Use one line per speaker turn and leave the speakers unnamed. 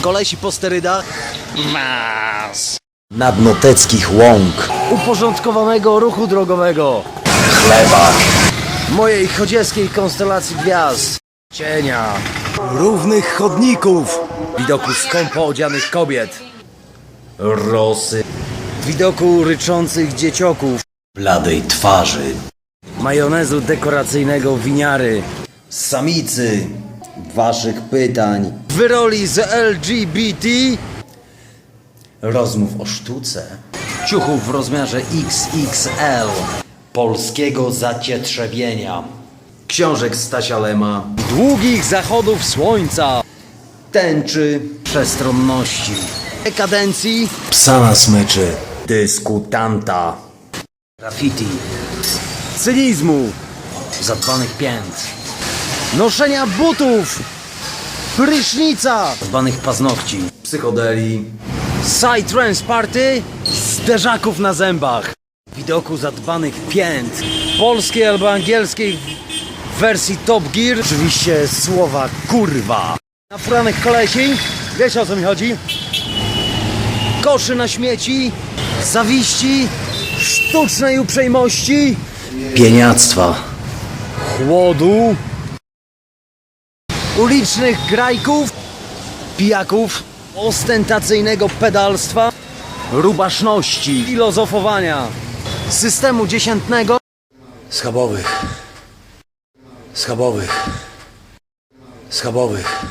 Kolesi po sterydach,
Mas.
nadnoteckich łąk,
uporządkowanego ruchu drogowego,
chleba,
mojej chodzieskiej konstelacji gwiazd, cienia, równych chodników, widoku skąpo odzianych kobiet,
rosy,
widoku ryczących dziecioków,
bladej twarzy,
majonezu dekoracyjnego winiary,
samicy, waszych pytań,
wyroli z LGBT,
rozmów o sztuce,
ciuchów w rozmiarze XXL,
polskiego zacietrzewienia, książek Stasia Lema,
długich zachodów słońca,
tęczy,
przestronności, dekadencji,
psa na smyczy, dyskutanta,
graffiti, cynizmu, zadbanych pięt, noszenia butów, prysznica, zadbanych paznokci,
psychodeli,
psytrance party, zderzaków na zębach, widoku zadbanych pięt, polskiej albo angielskiej w wersji Top Gear, oczywiście słowa kurwa, nafuranych kolesi, wiecie o co mi chodzi? Koszy na śmieci, zawiści, sztucznej uprzejmości,
pieniactwa,
chłodu, ulicznych grajków, pijaków, ostentacyjnego pedalstwa, rubaszności, filozofowania, systemu dziesiętnego,
schabowych, schabowych, schabowych.